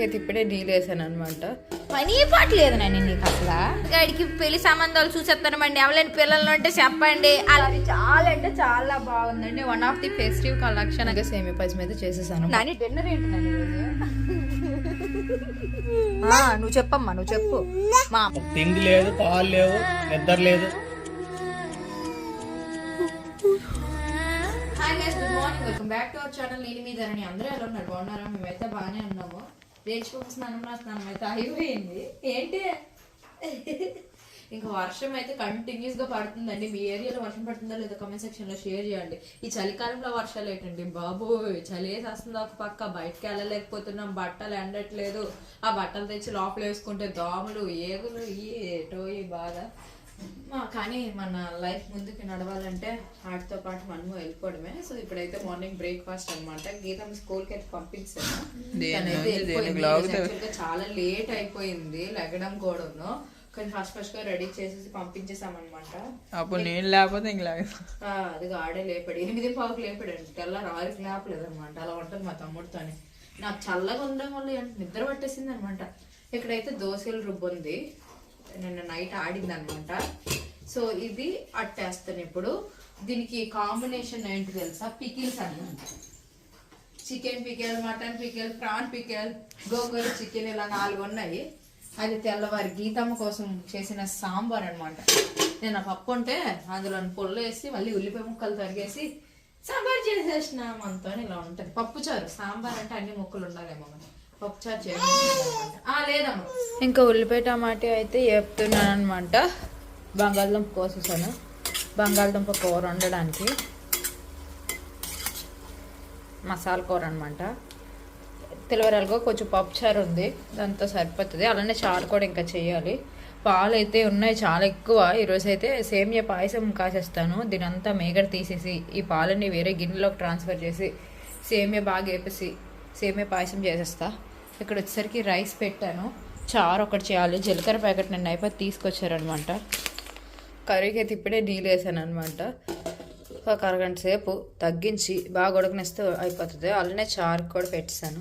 అయితే ఇప్పుడే డీల్ వేసాను అనమాట పని పాట లేదు నేను నీకు అసలు. గాడికి పెళ్ళి సంబంధాలు చూసేస్తానమండి ఎవరైనా పిల్లలు ఉంటే చెప్పండి. అలా అది చాలా అంటే చాలా బాగుందండి. One of the festive collection ఇంకా సేమి పచ్చి మీద చేసేసాను. నాని డిన్నర్ ఏంటి నువ్వు చెప్పమ్మా నువ్వు చెప్పు. మా తిండి లేదు పాలు లేవు నిద్ర లేదు. బ్యాక్ టు అవర్ ఛానల్ నేను మీ ధరణి అందరూ ఎలా ఉన్నారు? బాగున్నారా? మేమైతే బాగానే ఉన్నాము. లేచిపోక స్నానం నా స్నానం అయితే అయిపోయింది ఏంటి? ఇంకా వర్షం అయితే కంటిన్యూస్గా పడుతుందండి. మీ ఏరియాలో వర్షం పడుతుందా లేదా కమెంట్ సెక్షన్లో షేర్ చేయండి. ఈ చలికాలంలో వర్షాలు ఏంటండి? బాబు చలి వస్తుంది ఒక పక్క. బయటకి వెళ్ళలేకపోతున్నాం. బట్టలు ఎండట్లేదు. ఆ బట్టలు తెచ్చి లోపల వేసుకుంటే దోమలు ఏగులు ఏటో ఈ బాధ. కానీ మన లైఫ్ ముందుకు నడవాలంటే వాటితో పాటు మనము వెళ్ళిపోవడమే. సో ఇప్పుడైతే మార్నింగ్ బ్రేక్ఫాస్ట్ అన్నమాట. గీతం స్కూల్కి అయితే పంపించాను. చాలా లేట్ అయిపోయింది. లెగడం కూడాను. కానీ ఫస్ట్ ఫస్ట్గా రెడీ చేసేసి పంపించేసామన్నమాట అప్పుడు నేను లేకపోతే ఇంక అది ఆడే లేపాడు. ఎనిమిది పావుకు లేపాడండి తెల్లారి ఆరుకి లేపలేదు అనమాట అలా ఉంటుంది మా తమ్ముడితోని. నాకు చల్లగా ఉండడం వల్ల నిద్ర పట్టేసింది అనమాట ఇక్కడైతే దోశలు రుబ్బు ఉంది నిన్న నైట్ ఆడింది అనమాట సో ఇది అట్టేస్తాను ఇప్పుడు. దీనికి కాంబినేషన్ ఏంటి తెలుసా? పికిల్స్ అన్నీ chicken pickle mutton pickle prawn pickle gongura chicken ఇలా నాలుగు ఉన్నాయి. అది తెల్లవారి గీతమ్మ కోసం చేసిన సాంబార్ అనమాట నేను ఆ పప్పు ఉంటే అందులో పొల్లు వేసి మళ్ళీ ఉల్లిపాయ ముక్కలు తరిగేసి సాంబార్ చేసేసిన మనతో ఇలా ఉంటుంది. పప్పు చారు సాంబార్ అంటే అన్ని ముక్కలు ఉండాలేమో మరి. పప్పు చేయాలి లేదమ్మా. ఇంకా ఉల్లిపాయ టమాటా అయితే చెప్తున్నాను అనమాట బంగాళదుంప కోసేసాను. బంగాళదుంప కూర వండడానికి మసాలా కూర అనమాట తెల్లవరాలుగా కొంచెం పప్పుచారు ఉంది. దాంతో సరిపోతుంది. అలానే చారు కూడా ఇంకా చేయాలి. పాలు అయితే ఉన్నాయి చాలా ఎక్కువ. ఈరోజు అయితే సేమియా పాయసం కాసేస్తాను. దీనంతా మేగడ తీసేసి ఈ పాలని వేరే గిన్నెలోకి ట్రాన్స్ఫర్ చేసి సేమియా బాగా వేపేసి సేమియా పాయసం చేసేస్తాను ఇక్కడ వచ్చేసరికి రైస్ పెట్టాను. చారు ఒకటి చేయాలి. జీలకర్ర ప్యాకెట్ నేను అయిపోయి తీసుకొచ్చారనమాట. కర్రీకి అయితే ఇప్పుడే నీళ్ళు వేసాను అనమాట ఒక అరగంట సేపు తగ్గించి బాగా ఉడకనిస్తే అయిపోతుంది. అలానే చారు కూడా పెట్టాను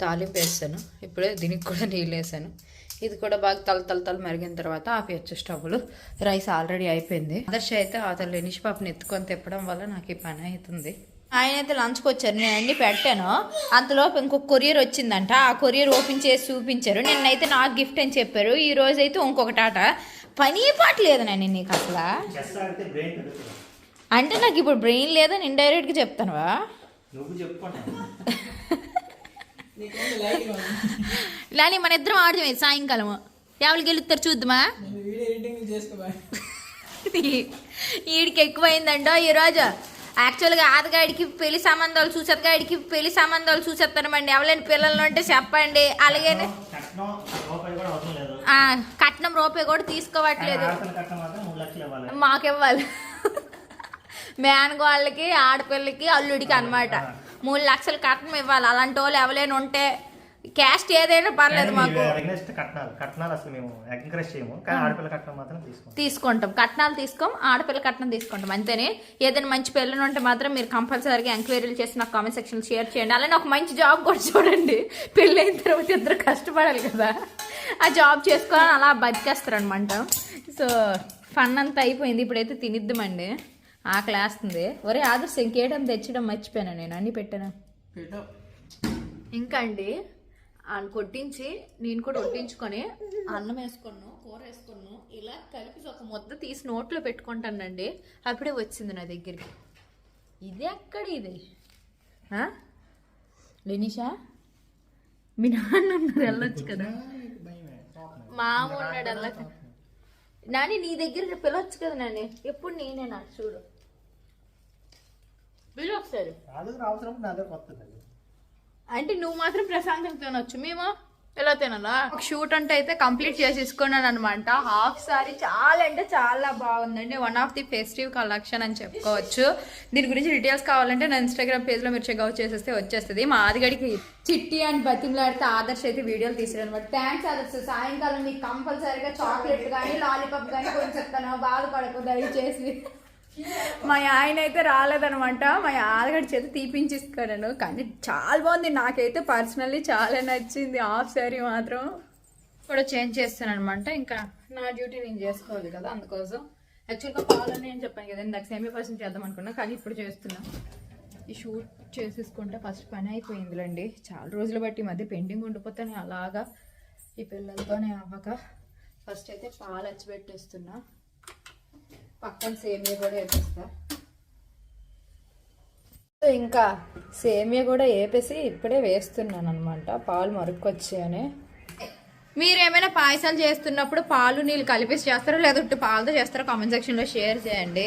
తాలింపు వేస్తాను ఇప్పుడే దీనికి కూడా నీళ్ళు వేసాను. ఇది కూడా బాగా తల తల తల మరిగిన తర్వాత ఆపేయచ్చు స్టవ్లు రైస్ ఆల్రెడీ అయిపోయింది. ఆదర్శ అయితే అతను లెనిష్ పాపని ఎత్తుకొని తిప్పడం వల్ల నాకు ఈ పని అవుతుంది. ఆయన అయితే లంచ్కి వచ్చారు. నేను అన్ని పెట్టాను. అంతలోపు ఇంకొక కొరియర్ వచ్చిందంట. ఆ కొరియర్ ఓపెన్ చేసి చూపించారు. నిన్నైతే నాకు గిఫ్ట్ అని చెప్పారు. ఈ రోజు అయితే ఇంకొకటాట పని పాట లేదు నేను నీకు అసలు. అంటే నాకు ఇప్పుడు బ్రెయిన్ లేదని ఇండైరెక్ట్గా చెప్తానువా? లాని మన ఇద్దరం ఆడదాం సాయంకాలం. ఎవరికి గెలుస్తారు చూద్దామా? ఈడికి ఎక్కువైందండో ఈరోజు యాక్చువల్గా ఆదగాడికి పెళ్ళి సంబంధాలు చూసేగాడికి పెళ్ళి సంబంధాలు చూసేస్తానమండి ఎవరైనా పిల్లలు ఉంటే చెప్పండి. అలాగే కట్నం రూపాయి కూడా తీసుకోవట్లేదు. లక్షలు ఇవ్వాలి. మాకివ్వాలి. మేనగ వాళ్ళకి ఆడపిల్లకి అల్లుడికి అన్నమాట. మూడు లక్షలు కట్నం ఇవ్వాలి. అలాంటి వాళ్ళు ఎవరైనా ఉంటే క్యాస్ట్ ఏదైనా పర్లేదు మాకు. అగ్నెస్ట్ కట్నాలు. కట్నాలు అసలు మేము ఎంకరేజ్ చేయము. కానీ ఆడపిల్ల కట్నం మాత్రం తీసుకుంటాం తీసుకుంటాం. కట్నాలు తీసుకోం ఆడపిల్ల కట్నం తీసుకుంటాం. అంతేనే? ఏదైనా మంచి పిల్లలు ఉంటే మాత్రం మీరు కంపల్సరీగా ఎంక్వైరీలు చేసి నాకు కామెంట్ సెక్షన్ షేర్ చేయండి. అలానే ఒక మంచి జాబ్ కూడా చూడండి. పెళ్ళైన తర్వాత ఇద్దరు కష్టపడాలి కదా. ఆ జాబ్ చేసుకొని అలా బతికేస్తారు అనమాట సో ఫన్ అంతా అయిపోయింది. ఇప్పుడైతే తినిద్దామండి. ఆకలి వేస్తుంది. ఒరే ఆదర్శ ఇంకేయడం తెచ్చడం మర్చిపోయాను నేను? అన్ని పెట్టాను? ఇంకా అండి? ఆయన కొట్టించి నేను కూడా వడ్డించుకొని అన్నం వేసుకున్నాను కూర వేసుకున్నాను ఇలా కలిపి ఒక ముద్ద తీసి నోట్లో పెట్టుకుంటానండి. అప్పుడే వచ్చింది నా దగ్గరికి. ఇది ఎక్కడ ఇది? లెనిషా? మీ నాన్న ఉన్నారు వెళ్ళొచ్చు కదా. మామ ఉన్నాడు వెళ్ళక నాని నీ దగ్గర పిలవచ్చు కదా నాని? ఎప్పుడు నేనే నాకు చూడు. పిలు ఒకసారి. అవసరం నా దగ్గర వస్తుంది అంటే నువ్వు మాత్రం ప్రశాంతంగా తినొచ్చు మేము ఎలా తినాలా? ఒక షూట్ అంటే అయితే కంప్లీట్ చేసేసుకున్నాను అనమాట హాఫ్ సారీ చాలా అంటే చాలా బాగుందండి. One of the festive collection అని చెప్పుకోవచ్చు. దీని గురించి డీటెయిల్స్ కావాలంటే నా ఇన్స్టాగ్రామ్ పేజ్లో మీరు చెక్అవుట్ చేసేస్తే వచ్చేస్తుంది. మా ఆదిగడికి చిట్టి అండ్ బతిమలాడితే ఆదర్శ్ అయితే వీడియోలు తీసారు అనమాట థ్యాంక్స్ ఆదర్శ్. సాయంకాలం నీకు కంపల్సరీగా చాక్లెట్ కానీ లాలీపాప్ కానీ కొంచెం చెప్తాను బాధపడకు దయచేసి. మా ఆయన అయితే రాలేదనమాట. మా ఆడగడి చేత తీపించేసుకున్నాను కానీ చాలా బాగుంది. నాకైతే పర్సనల్లీ చాలా నచ్చింది. హాఫ్ శారీ మాత్రం. కూడా చేంజ్ చేస్తాను అనమాట ఇంకా నా డ్యూటీ నేను చేసుకోవాలి కదా అందుకోసం. యాక్చువల్గా పాలని నేను చెప్పాను కదా ఇందాక సెమీ పర్సన్ చేద్దాం అనుకున్నా కానీ ఇప్పుడు చేస్తున్నా. ఈ షూట్ చేసేసుకుంటే ఫస్ట్ పని అయిపోయిందిలేండి. చాలా రోజులు బట్టి ఈ మధ్య పెండింగ్ ఉండిపోతాను అలాగా ఈ పిల్లలతోనే అవ్వక. ఫస్ట్ అయితే పాలు వచ్చి పెట్టేస్తున్నా. పక్కన సేమియా కూడా వేపిస్తా. సో ఇంకా సేమియా కూడా వేపేసి ఇప్పుడే వేస్తున్నాను అనమాట పాలు మరుక్కొచ్చాయని. మీరు ఏమైనా పాయసాలు చేస్తున్నప్పుడు పాలు నీళ్ళు కలిపేసి చేస్తారో లేదా ఉట్టి పాలతో చేస్తారో కామెంట్ సెక్షన్లో షేర్ చేయండి.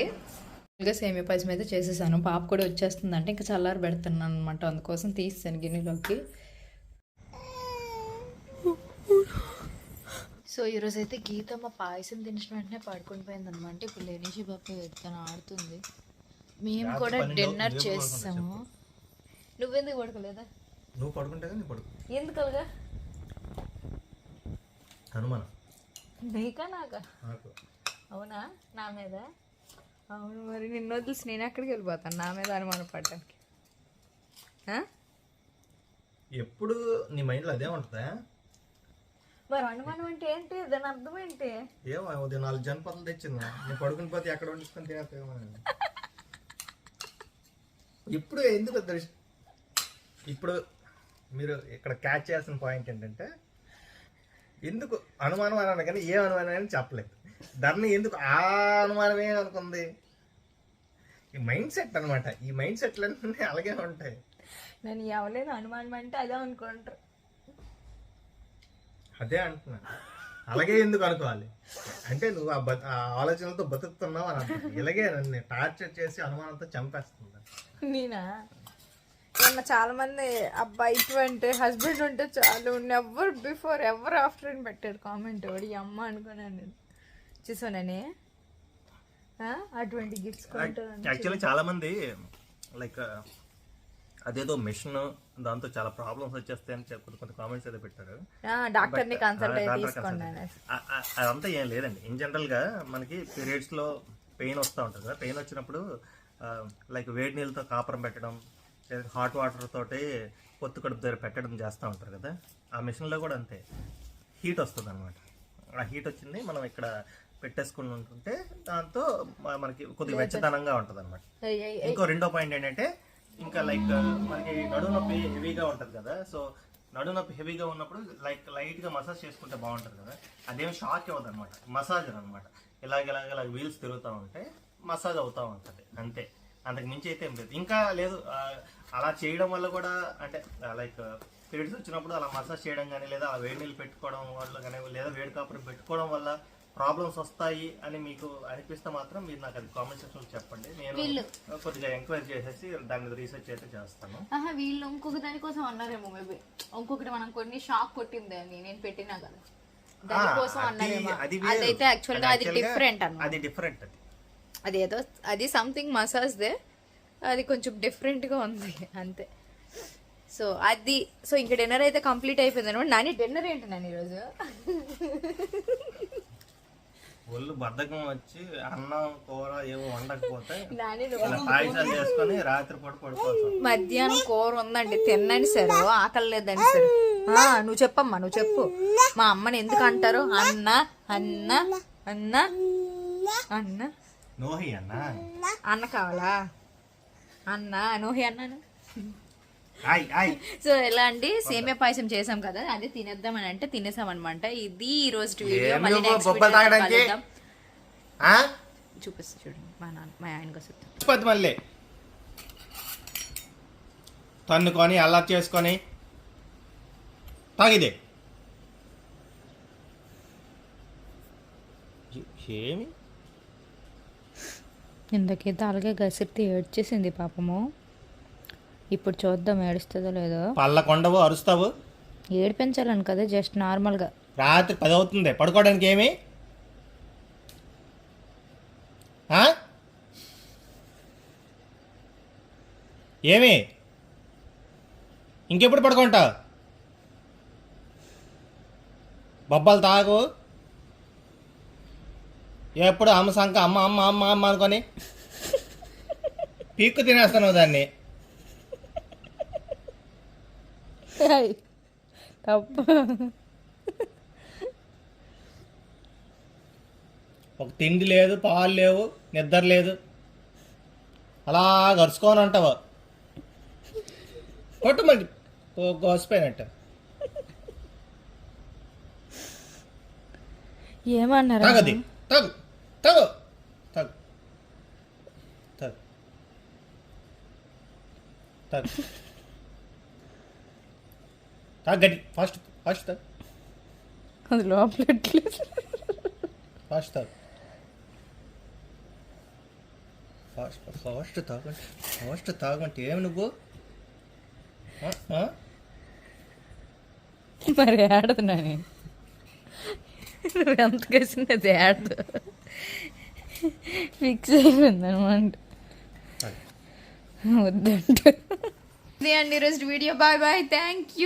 ఇంకా సేమియా పాయసం అయితే చేసేసాను. పాప కూడా వచ్చేస్తుందంటే ఇంకా చల్లారి పెడుతున్నాను అనమాట అందుకోసం తీస్తాను గిన్నెలోకి. సో ఈరోజు అయితే గీతమ్మ పాయసం తినిసిన వెంటనే పడుకొని పోయింది అనమాట ఇప్పుడు లేనిషి బాబు తను ఆడుతుంది. మేము కూడా డిన్నర్ చేస్తాము. నువ్వెందుకు పడుకోలేదా? నువ్వు పడుకుంటే నేను పడుకో. ఎందుకు అలాగా అనుమానం నీకా? నాకా. అవునా? నా మీద? అవును మరి నిన్ను వదిలేసి నేను ఎక్కడికి వెళ్ళిపోతాను? నా మీద అనుమానం పడ్డానికి? ఎప్పుడు నీ మైండ్లో అదే ఉంటుందా? మరి అనుమానం అంటే ఏంటి? దాని అర్థం ఏంటి? ఏమో ఉదయం నాలుగు జనపదలు తెచ్చిందా నేను పడుకుని పోతే ఎక్కడ వండుకొని తినేస్తామో ఇప్పుడు ఎందుకు దృష్టి ఇప్పుడు మీరు ఇక్కడ క్యాచ్ చేయాల్సిన పాయింట్ ఏంటంటే ఎందుకు అనుమానం అన్నాను కానీ ఏ అనుమానం అని చెప్పలేదు. దాన్ని ఎందుకు ఆ అనుమానమే అనుకుంది? ఈ మైండ్ సెట్ అనమాట ఈ మైండ్ సెట్లన్నీ అలాగే ఉంటాయి. నేను ఎవరైనా అనుమానం అంటే అదే అనుకుంటారు. అదే అంటున్నా. అలాగే ఎందుకు అనుకోవాలి? అంటే నువ్వు ఆ ఆలోచనలతో బతుకుతున్నావు అని ఇలాగే నన్ను టార్చర్ చేసి అనుమానంతో చంపేస్తుంది? నేనా? మొన్న చాలా మంది అబ్బాయి ఇటువంటి హస్బెండ్ ఉంటే చాలు నెవర్ బిఫోర్ ఎవర్ ఆఫ్టర్ అని పెట్టారు కామెంట్ వాడి అమ్మ అనుకున్నాను నేను. చూసానని అటువంటి గిఫ్ట్స్ కొంటాను. యాక్చువల్లీ చాలా మంది లైక్ అదేదో మిషన్ దాంతో చాలా ప్రాబ్లమ్స్ వచ్చేస్తాయని చెప్పి కొంత కామెంట్స్ అయితే పెట్టారు. డాక్టర్ని అదంతా ఏం లేదండి. ఇన్ జనరల్గా మనకి పీరియడ్స్లో పెయిన్ వస్తూ ఉంటుంది కదా. పెయిన్ వచ్చినప్పుడు లైక్ వేడి నీళ్ళతో కాపురం పెట్టడం హాట్ వాటర్ తోటి పొత్తు కడుపు దగ్గర పెట్టడం చేస్తూ ఉంటారు కదా. ఆ మిషన్లో కూడా అంతే. హీట్ వస్తుంది అనమాట ఆ హీట్ వచ్చింది మనం ఇక్కడ పెట్టేసుకుని ఉంటుంటే దాంతో మనకి కొద్దిగా వెచ్చదనంగా ఉంటుంది అనమాట ఇంకో రెండో పాయింట్ ఏంటంటే ఇంకా లైక్ మనకి నడు నొప్పి హెవీగా ఉంటుంది కదా సో నడు నొప్పి హెవీగా ఉన్నప్పుడు లైక్ లైట్గా మసాజ్ చేసుకుంటే బాగుంటుంది కదా. అదేం షాక్ అవ్వదు అనమాట మసాజ్ అనమాట. ఇలాగ ఇలాగ వీల్స్ తిరుగుతూ ఉంటే మసాజ్ అవుతూ ఉంటుంది అంతే. అంతకు మించి అయితే ఏం లేదు. ఇంకా లేదు అలా చేయడం వల్ల కూడా అంటే లైక్ పీరియడ్స్ వచ్చినప్పుడు అలా మసాజ్ చేయడం కానీ లేదా అలా వేడి నీళ్ళు పెట్టుకోవడం వల్ల కానీ లేదా వేడి కాపురం పెట్టుకోవడం వల్ల ప్రాబ్లమ్స్ వస్తాయి అని మీకు అనిపిస్తే మాత్రం మీరు నాకు అది కామెంట్ సెక్షన్లో చెప్పండి. నేను కొద్దిగా ఎంక్వైరీ చేసేసి దాని మీద రీసెర్చ్ అయితే చేస్తాను. వీళ్ళు ఇంకొక దానికోసం అన్నారేమో మేబీ. ఇంకొకటి మనం కొన్ని షాక్ కొట్టింది అని నేను పెట్టినా కదా. దానికోసం అన్నారేమో. అదైతే యాక్చువల్గా అది డిఫరెంట్ అన్నమాట. అది డిఫరెంట్ అది. అది ఏదో అది సంథింగ్ మసాజ్ దే. అది కొంచెం డిఫరెంట్గా ఉంది అంతే. సో అది సో ఇంకా డిన్నర్ అయితే కంప్లీట్ అయిపోయింది అనమాట నాని డిన్నర్ ఏంటి నాని ఈరోజు? ఒళ్ళు బద్ధకం వచ్చి అన్నం కూర ఏవో వండకపోతే పాయసాలు చేసుకొని రాత్రి పూట పడుకోవచ్చు. మధ్యాహ్నం కూర ఉందండి తిన్నని సరే ఆకలి లేదని సరే. ఆ, నువ్వు చెప్పమ్మా నువ్వు చెప్పు. మా అమ్మని ఎందుకు అంటారు? అన్న అన్న అన్న అన్న. నోహి అన్న. అన్న కావాలా? అన్న నోహి అన్నాను. సో ఎలా అండి? సేమియా పాయసం చేసాం కదా అదే తినేద్దాం అని అంటే తినేసాం అనమాట ఇది ఈ రోజు వీడియో మళ్ళీ? చూపిస్తా చూడండి మా నాన్న మా ఆయనకి వస్తుంది పది మళ్ళీ. తన్నుకొని అల్లరి చేసుకొని. తాగిదే. ఏమి ఇంతకైతే అలాగే గసిరితే ఏడ్చేసింది పాపము. ఇప్పుడు చూద్దాం ఏడుస్తుందో లేదో. పళ్ళ కొండవు అరుస్తావు? ఏడిపించాలని కదా జస్ట్ నార్మల్గా. రాత్రి పది అవుతుంది. పడుకోవడానికి ఏమి? ఏమి? ఇంకెప్పుడు పడుకుంటావు? బొబ్బలు తాగు. ఎప్పుడు అమ్మ సంక అమ్మ అమ్మ అమ్మ అమ్మ అనుకొని పీక్కు తినేస్తాను దాన్ని. తప్పు ఒక తిండి లేదు పాలు లేవు నిద్ర లేదు. అలా గరుచుకొని అంటావు. కొట్టు ఓ గోసిపోయినట్టు. ఏమన్నారు తాగది తాగు. తాగు. తాగు. తాగు. తాగు. గడ్డి ఫాస్ట్ ఫాస్ట్ తాగు. అది లోపల. ఫాస్ట్ తాగు. ఫాస్ట్ ఫాస్ట్ తాగండి. ఫాస్ట్ తాగంటే ఏమి నువ్వు? మరి ఏడదు నాని. నువ్వు ఎంత కేసింది అది ఏడదు. ఫిక్స్ అయిపోయింది అనమాట. వద్దంటే అండి ఈరోజు video. Bye bye. Thank you